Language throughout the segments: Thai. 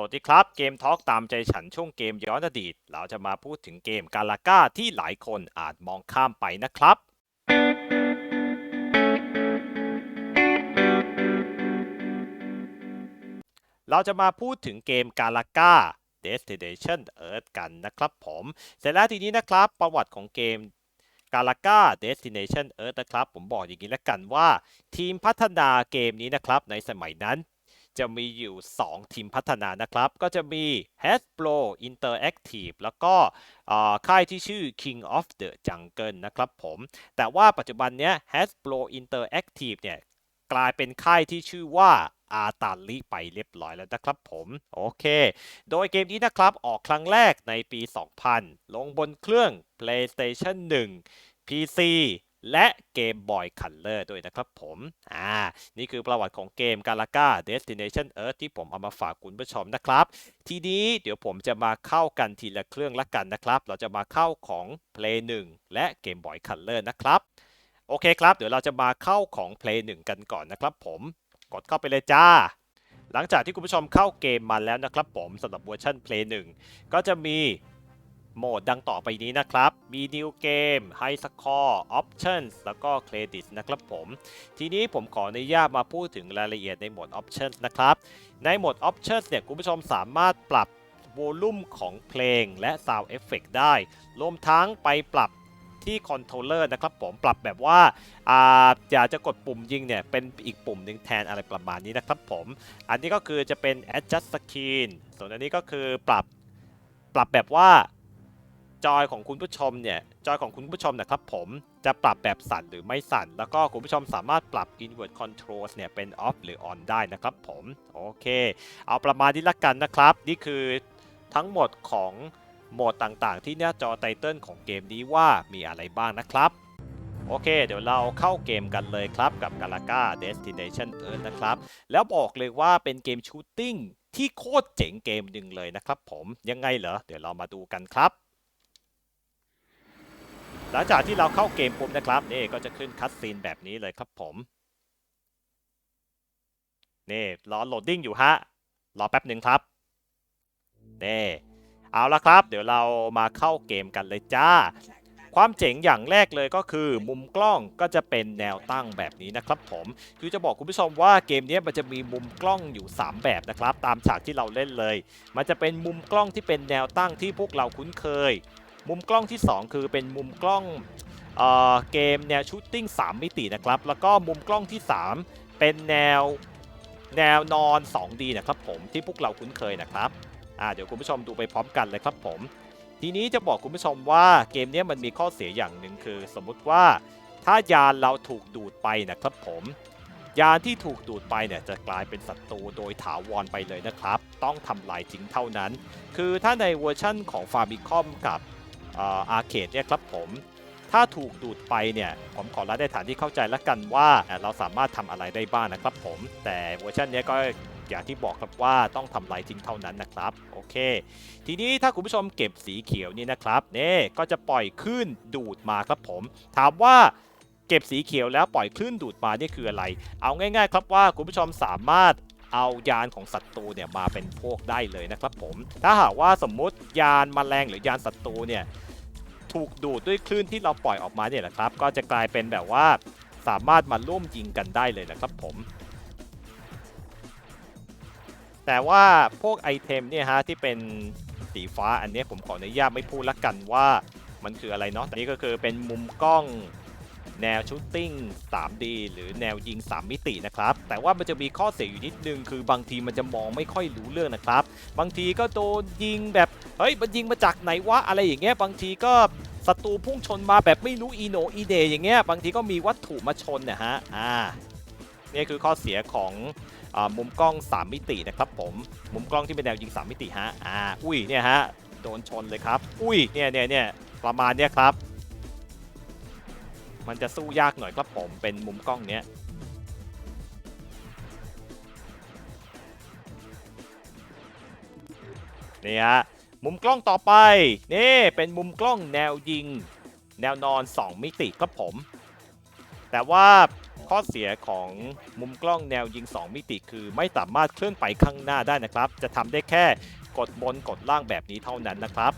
สวัสดีครับ เกมทอล์กตามใจฉันช่วงเกมย้อนอดีต เราจะมาพูดถึงเกมกาลาก้าที่หลายคนอาจมองข้ามไปนะครับ เราจะมาพูดถึงเกมกาลาก้า Destination Earth กันนะครับผม เสร็จแล้วทีนี้นะครับประวัติของเกมกาลาก้า Destination Earth นะครับ ผมบอกอย่างนี้แล้วกันว่า ทีมพัฒนาเกมนี้นะครับในสมัยนั้น จะมีอยู่ 2 ทีมพัฒนานะครับ ก็จะมี Hasbro Interactive แล้วก็ค่ายที่ชื่อ King of the Jungle นะครับผม แต่ว่าปัจจุบันเนี้ย Hasbro Interactive เนี่ยกลายเป็นค่ายที่ชื่อว่าอาตาลิไปเรียบร้อยแล้วนะครับผม โอเค โดยเกมนี้นะครับ ออกครั้งแรกในปี 2000 ลงบนเครื่อง PlayStation 1 PC และเกมบอยคัลเลอร์ด้วยนะครับผม อ่า นี่คือประวัติของเกม Galaga Destination Earth ที่ผมเอามาฝากคุณผู้ชมนะครับ ทีนี้เดี๋ยวผมจะมาเข้ากันทีละเครื่องละกันนะครับ เราจะมาเข้าของ Play 1 และเกมบอยคัลเลอร์นะครับโอเคครับ เดี๋ยวเราจะมาเข้าของ Play 1 กันก่อนนะครับผม กดเข้าไปเลยจ้า หลังจากที่คุณผู้ชมเข้าเกมมาแล้วนะครับผมสำหรับเวอร์ชัน Play 1 ก็จะมี โหมดดังต่อไปนี้นะครับ มี New Game High Score Options แล้วก็ Credits นะครับผม ทีนี้ผมขออนุญาตมาพูดถึงรายละเอียดในโหมด Options นะครับ ในโหมด Options เนี่ยคุณผู้ชมสามารถปรับโวลลูมของเพลงและ Sound Effect ได้ รวมทั้งไปปรับที่คอนโทรลเลอร์นะครับผมปรับแบบว่าอาอยากจะกดปุ่มยิงเนี่ย เป็นอีกปุ่มหนึ่งแทนอะไรประมาณนี้นะครับผม อันนี้ก็คือจะเป็น adjust screen ส่วนอันนี้ก็คือปรับปรับแบบว่า จอยของคุณผู้ชมเนี่ยจอยของคุณผู้ชมนะครับผมจะปรับแบบสั่นหรือไม่สั่น แล้วก็คุณผู้ชมสามารถปรับ invert controls เนี่ยเป็น off หรือ on ได้นะครับผมโอเค เอาประมาณนี้ละกันนะครับ นี่คือทั้งหมดของโหมดต่างๆ ที่หน้าจอไตเติลของเกมนี้ว่ามีอะไรบ้างนะครับโอเค เดี๋ยวเราเข้าเกมกันเลยครับกับ Galaga Destination Earth นะครับ แล้วบอกเลยว่าเป็นเกมชูตติ้งที่โคตรเจ๋งเกมหนึ่งเลยนะครับผมยังไงเหรอ เดี๋ยวเรามาดูกันครับ หลังจากที่เราเข้าเกมปุ๊บนะครับนี่ก็จะขึ้นคัตซีนแบบนี้เลยครับผมนี่รอโหลดดิ้งอยู่ฮะรอแป๊บหนึ่งครับนี่เอาละครับ เดี๋ยวเรามาเข้าเกมกันเลยจ้า ความเจ๋งอย่างแรกเลยก็คือ มุมกล้องก็จะเป็นแนวตั้งแบบนี้นะครับผม คือจะบอกคุณผู้ชมว่าเกมนี้มันจะมีมุมกล้องอยู่ 3 แบบนะครับ ตามฉากที่เราเล่นเลย มันจะเป็นมุมกล้องที่เป็นแนวตั้งที่พวกเราคุ้นเคย มุมกล้องที่ 2 คือเป็นมุมกล้องเอ่อเกมแนวชูตติ้ง3 มิตินะครับ แล้วก็มุมกล้องที่ 3 เป็นแนวแนวนอน 2D นะครับผมที่พวกเราคุ้นเคยนะครับอ่าเดี๋ยวคุณผู้ชมดูไปพร้อมกันเลยครับผม ทีนี้จะบอกคุณผู้ชมว่าเกมนี้มันมีข้อเสียอย่างหนึ่งคือ สมมุติว่าถ้ายานเราถูกดูดไปนะครับผมยานที่ถูกดูดไปเนี่ยจะกลายเป็นศัตรูโดยถาวรไปเลยนะครับ ต้องทำลายทิ้งเท่านั้น คือถ้าในเวอร์ชั่นของ f a m i c o m กับ อาร์เคดเนี่ยครับผมถ้าถูกดูดไปเนี่ยผมขอรับได้ฐานที่เข้าใจแล้วกันว่าเราสามารถทำอะไรได้บ้างนะครับผม แต่เวอร์ชันเนี้ยก็อย่างที่บอกครับว่าต้องทำลายทิ้งเท่านั้นนะครับโอเค ทีนี้ถ้าคุณผู้ชมเก็บสีเขียวนี่นะครับเนี่ก็จะปล่อยคลื่นดูดมาครับผม ถามว่าเก็บสีเขียวแล้วปล่อยคลื่นดูดมานี่คืออะไร เอาง่าย ๆ ครับว่าคุณผู้ชมสามารถเอายานของศัตรูเนี่ยมาเป็นพวกได้เลยนะครับผม ถ้าหากว่าสมมุติยานมแมลงหรือยานศัตรูเนี่ย ถูกดูดด้วยคลื่นที่เราปล่อยออกมาเนี่ยแหละครับ ก็จะกลายเป็นแบบว่าสามารถมาร่วมยิงกันได้เลยนะครับผม แต่ว่าพวกไอเทมเนี่ยฮะที่เป็นสีฟ้าอันนี้ผมขออนุญาตไม่พูดละกันว่ามันคืออะไรเนาะแต่นี่ก็คือเป็นมุมกล้อง แนวชูตติ้ง 3D หรือแนวยิง 3 มิตินะครับ แต่ว่ามันจะมีข้อเสียอยู่นิดนึง คือบางทีมันจะมองไม่ค่อยรู้เรื่องนะครับ บางทีก็โดนยิงแบบ เฮ้ย มันยิงมาจากไหนวะ อะไรอย่างเงี้ย บางทีก็ศัตรูพุ่งชนมาแบบไม่รู้อีโนอีเดอย่างเงี้ย บางทีก็มีวัตถุมาชนนะฮะ อ่า นี่คือข้อเสียของอมุมกล้อง 3 มิตินะครับผม มุมกล้องที่เป็นแนวยิง 3 มิติฮะ อ่า อุ้ย เนี่ยฮะ โดนชนเลยครับ อุ้ย เนี่ยเนี่ยเนี่ยประมาณเนี้ยครับ มันจะสู้ยากหน่อยครับผมเป็นมุมกล้องเนี้ยนี่ฮะมุมกล้องต่อไปนี่เป็นมุมกล้องแนวยิง แนวนอน 2 มิติครับผม แต่ว่าข้อเสียของมุมกล้องแนวยิง 2 มิติคือไม่สามารถเคลื่อนไปข้างหน้าได้นะครับ จะทำได้แค่กดบนกดล่างแบบนี้เท่านั้นนะครับ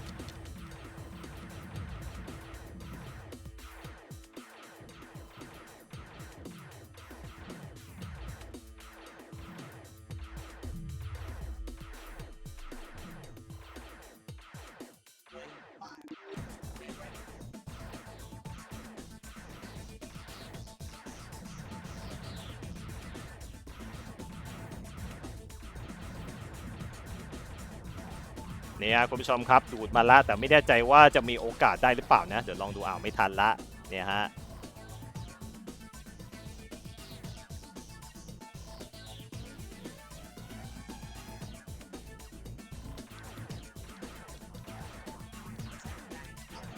เนี่ยคุณผู้ชมครับดูดมาละแต่ไม่แน่ใจว่าจะมีโอกาสได้หรือเปล่านะ เดี๋ยวลองดูอ้าวไม่ทันละเนี่ยฮะ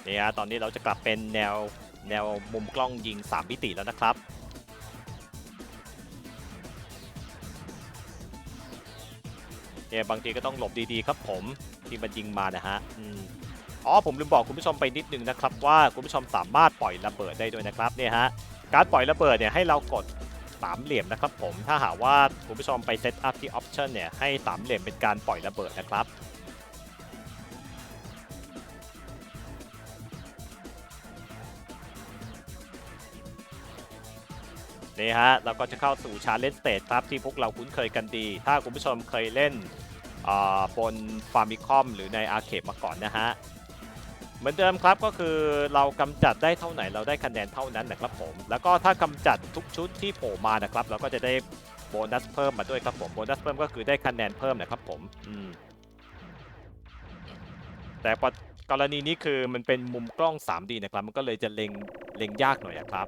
เนี่ยตอนนี้เราจะกลับเป็นแนวแนวมุมกล้องยิง 3 มิติแล้วนะครับ เนี่ยบางทีก็ต้องหลบดีๆครับผมที่มันยิงมานะฮะอ๋อผมลืมบอกคุณผู้ชมไปนิดนึงนะครับว่าคุณผู้ชมสามารถปล่อยระเบิดได้ด้วยนะครับเนี่ยฮะการปล่อยระเบิดเนี่ยให้เรากดสามเหลี่ยมนะครับผมถ้าหากว่าคุณผู้ชมไปเซตอัพที่ออปชันเนี่ยให้สามเหลี่ยมเป็นการปล่อยระเบิดนะครับนี่ฮะเราก็จะเข้าสู่ชาเลนจ์สเตจครับที่พวกเราคุ้นเคยกันดี ถ้าคุณผู้ชมเคยเล่น บนฟาร์มิคอมหรือในอาร์เคดมาก่อนนะฮะ เหมือนเดิมครับก็คือเรากำจัดได้เท่าไหนเราได้คะแนนเท่านั้นนะครับผม แล้วก็ถ้ากำจัดทุกชุดที่โผล่มานะครับ เราก็จะได้โบนัสเพิ่มมาด้วยครับผม โบนัสเพิ่มก็คือได้คะแนนเพิ่มนะครับผมอืมแต่กรณีนี้คือมันเป็นมุมกล้อง 3D นะครับ มันก็เลยจะเล็งเล็งยากหน่อยครับ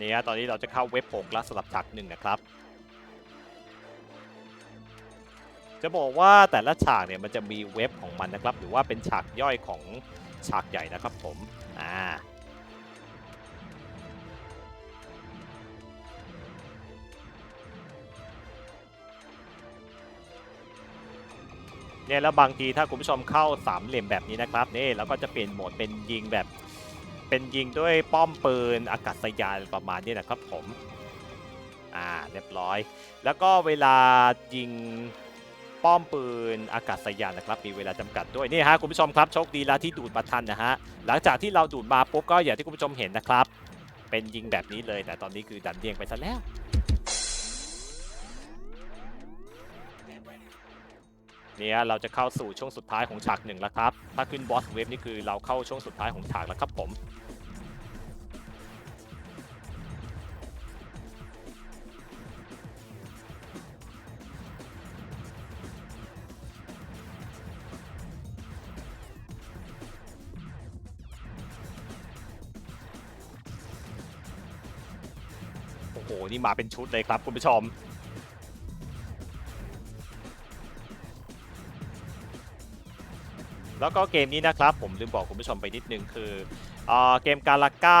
นี่ฮะตอนนี้เราจะเข้าเว็บ6แล้วสำหรับฉากหนึ่งนะครับ จะบอกว่าแต่ละฉากเนี่ยมันจะมีเว็บของมันนะครับ หรือว่าเป็นฉากย่อยของฉากใหญ่นะครับผม อ่าเนี่ยแล้วบางทีถ้าคุณผู้ชมเข้าสามเหลี่ยมแบบนี้นะครับนี่แล้วก็จะเปลี่ยนโหมดเป็นยิงแบบ เป็นยิงด้วยป้อมปืนอากาศยานประมาณนี้นะครับผมอ่าเรียบร้อย แล้วก็เวลายิงป้อมปืนอากาศยานนะครับ มีเวลาจำกัดด้วยนี่ฮะคุณผู้ชมครับโชคดีแล้วที่ดูดมาทันนะฮะหลังจากที่เราดูดมาปุ๊บก็อย่างที่คุณผู้ชมเห็นนะครับ เป็นยิงแบบนี้เลยแต่ตอนนี้คือดันเดียงไปซะแล้ว เนี่ยเราจะเข้าสู่ช่วงสุดท้ายของฉากหนึ่งแล้วครับ ถ้าขึ้นบอสเวฟนี่คือเราเข้าช่วงสุดท้ายของฉากแล้วครับผมโอ้โห นี่มาเป็นชุดเลยครับคุณผู้ชม แล้วก็เกมนี้นะครับ ผมลืมบอกคุณผู้ชมไปนิดนึงคือเอเกมกาลาก้า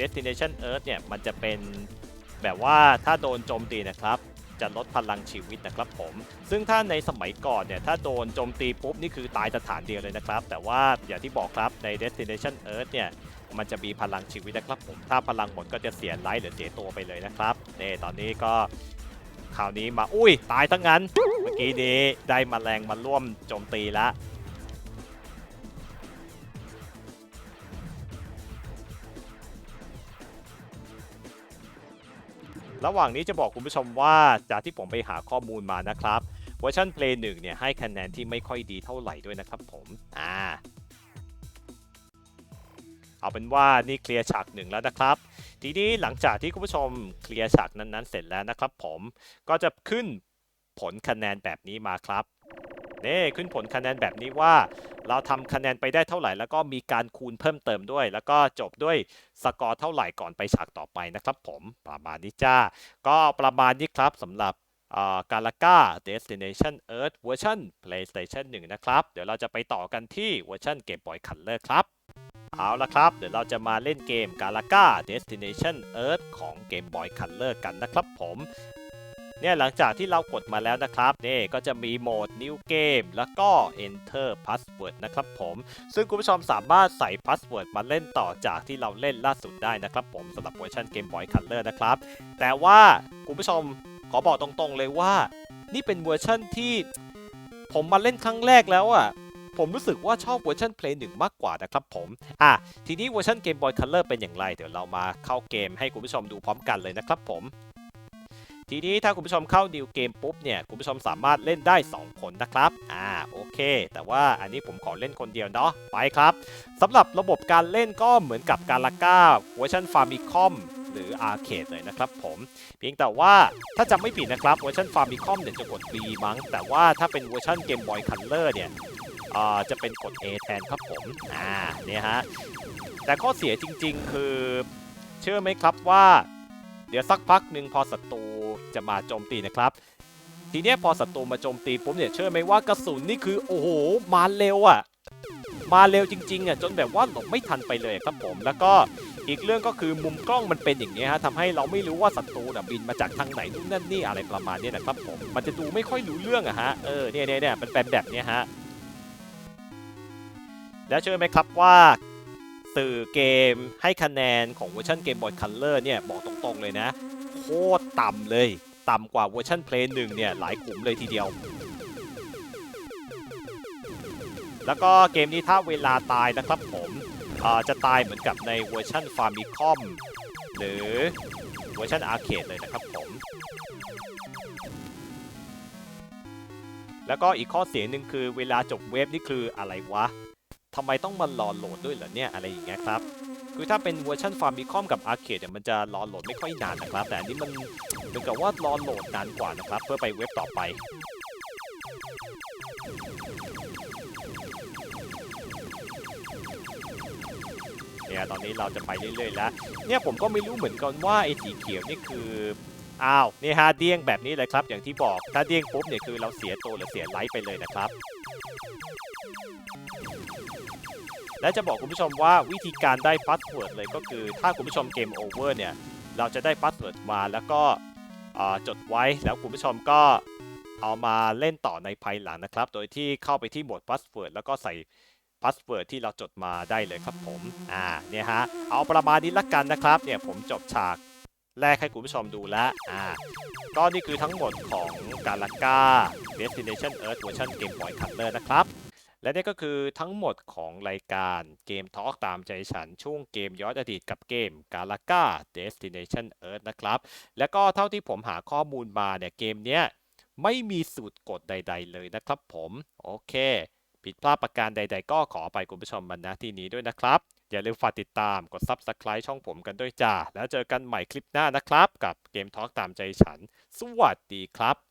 Destination Earth เนี่ยมันจะเป็นแบบว่าถ้าโดนโจมตีนะครับจะลดพลังชีวิตนะครับผม ซึ่งถ้าในสมัยก่อนเนี่ยถ้าโดนโจมตีปุ๊บนี่คือตายสถานเดียวเลยนะครับ แต่ว่าอย่างที่บอกครับใน Destination Earth เนี่ยมันจะมีพลังชีวิตนะครับผม ถ้าพลังหมดก็จะเสียไลฟ์หรือเสียตัวไปเลยนะครับนี่ตอนนี้ก็คราวนี้มาอุ้ยตายทั้งนั้น เมื่อกี้นี้ได้มแมลงมาร่วมโจมตีแล้ว ระหว่างนี้จะบอกคุณผู้ชมว่าจากที่ผมไปหาข้อมูลมานะครับเวอร์ชัน Play 1เนี่ยให้คะแนนที่ไม่ค่อยดีเท่าไหร่ด้วยนะครับผมอ่าเอาเป็นว่านี่เคลียร์ฉากหนึ่งแล้วนะครับ ทีนี้หลังจากที่คุณผู้ชมเคลียร์ฉากนั้นๆ เสร็จแล้วนะครับผมก็จะขึ้นผลคะแนนแบบนี้มาครับ นี่ขึ้นผลคะแนนแบบนี้ว่า เราทำคะแนนไปได้เท่าไหร่ แล้วก็มีการคูณเพิ่มเติมด้วย แล้วก็จบด้วยสกอร์เท่าไหร่ก่อนไปฉากต่อไปนะครับ ผมประมาณนี้จ้า ก็ประมาณนี้ครับสำหรับกาลาก้า Destination Earth เวอร์ชัน PlayStation 1 นะครับ เดี๋ยวเราจะไปต่อกันที่เวอร์ชัน Game Boy Color ครับ เอาละครับ เดี๋ยวเราจะมาเล่นเกม Galaga Destination Earth ของ Game Boy Color กันนะครับผม เนี่ยหลังจากที่เรากดมาแล้วนะครับนี่ก็จะมีโหมด New Game แล้วก็ Enter Password นะครับผม ซึ่งคุณผู้ชมสามารถใส่ Password มาเล่นต่อจากที่เราเล่นล่าสุดได้นะครับผมสำหรับเวอร์ชัน Game Boy Color นะครับ แต่ว่าคุณผู้ชมขอบอกตรงๆเลยว่า นี่เป็นเวอร์ชันที่ผมมาเล่นครั้งแรกแล้วอะผมรู้สึกว่าชอบเวอร์ชัน Play 1 มากกว่านะครับผม อะ ทีนี้เวอร์ชัน Game Boy Color เป็นอย่างไร เดี๋ยวเรามาเข้าเกมให้คุณผู้ชมดูพร้อมกันเลยนะครับผม ทีนี้ถ้าคุณผู้ชมเข้า New Game ปุ๊บเนี่ยคุณผู้ชมสามารถเล่นได้ 2 คนนะครับอ่าโอเค แต่ว่าอันนี้ผมขอเล่นคนเดียวเนาะไปครับสำหรับระบบการเล่นก็เหมือนกับการลาก้าเวอร์ชัน Famicom หรือ Arcade เลยนะครับผมเพียงแต่ว่าถ้าจำไม่ผิดนะครับเวอร์ชัน Famicom เนี่ยจะกด B มั้งแต่ว่าถ้าเป็นเวอร์ชัน Game Boy Color เนี่ยอ่าจะเป็นกด A แทนครับผมอ่าเนี่ยฮะแต่ข้อเสียจริง ๆ คือเชื่อไหมครับว่า เดี๋ยวสักพักหนึ่งพอศัตรูจะมาโจมตีนะครับ ทีเนี้ยพอศัตรูมาโจมตีปุ๊บเนี่ยเชื่อไหมว่ากระสุนนี่คือโอ้โหมาเร็วอะ่ะมาเร็วจริงๆอะจนแบบว่าหลบไม่ทันไปเลยครับผม แล้วก็อีกเรื่องก็คือมุมกล้องมันเป็นอย่างนี้ฮะทำให้เราไม่รู้ว่าศัตรูบินมาจากทางไหนนู่นนั่นนี่อะไรประมาณนี้นะครับผม มันจะดูไม่ค่อยรู้เรื่องอะฮะเออเนี่ยเนี่ยเนี่ยมันเป็นแบบนี้ฮะแล้วเชื่อไหมครับว่า สื่อเกมให้คะแนนของเวอร์ชันเกมบอยคัลเลอร์เนี่ยบอกตรงๆเลยนะ โคตรต่ำเลย ต่ำกว่าเวอร์ชันเพลย์หนึ่งเนี่ยหลายขุมเลยทีเดียว แล้วก็เกมนี้ถ้าเวลาตายนะครับผมอ่าจะตายเหมือนกับในเวอร์ชันฟาร์มิคอมหรือเวอร์ชันอาร์เคดเลยนะครับผมแล้วก็อีกข้อเสียหนึ่งคือเวลาจบเว็บนี่คืออะไรวะ ทำไมต้องมารอโหลดด้วยเหรอเนี่ยอะไรอย่างเงี้ยครับคือถ้าเป็นเวอร์ชันฟาร์มิคอมกับอาร์เคดเนี่ยมันจะรอโหลดไม่ค่อยนานนะครับ แต่อันนี้มันเหมือนกับว่ารอโหลดนานกว่านะครับ เพื่อไปเว็บต่อไปเนี่ยตอนนี้เราจะไปเรื่อยๆแล้ว เนี่ยผมก็ไม่รู้เหมือนกันว่าไอ้สีเขียวนี่คือ อ้าวนี่ฮะเดี้ยงแบบนี้เลยครับ อย่างที่บอกถ้าเดี้ยงปุ๊บเนี่ยคือเราเสียตัวหรือเสียไลฟ์ไปเลยนะครับและจะบอกคุณผู้ชมว่าวิธีการได้พาสเวิร์ดเลยก็คือ ถ้าคุณผู้ชมเกมโอเวอร์เนี่ย เราจะได้พาสเวิร์ดมาแล้วก็จดไว้แล้วคุณผู้ชมก็เอามาเล่นต่อในภายหลังนะครับ โดยที่เข้าไปที่โหมดพาสเวิร์ดแล้วก็ใส่พาสเวิร์ดที่เราจดมาได้เลยครับผม อ่า เนี่ยฮะ เอาประมาณนี้ละกันนะครับ เนี่ยผมจบฉาก แรกให้คุณผู้ชมดูแล้วอ่าก็นี่คือทั้งหมดของ Galaga Destination Earth เวอร์ชัน Game Boy Color นะครับ และนี่ก็คือทั้งหมดของรายการเกมทอล์กตามใจฉัน ช่วงเกมย้อนอดีตกับเกม Galaga Destination Earth นะครับ แล้วก็เท่าที่ผมหาข้อมูลมาเนี่ยเกมเนี้ยไม่มีสูตรกดใด ๆ เลยนะครับผม โอเค ผิดพลาดประการใด ๆ ก็ขอไปคุณผู้ชมมันนะที่นี้ด้วยนะครับ อย่าลืมฝากติดตามกด Subscribe ช่องผมกันด้วยจ้า แล้วเจอกันใหม่คลิปหน้านะครับ กับเกมทอล์กตามใจฉัน สวัสดีครับ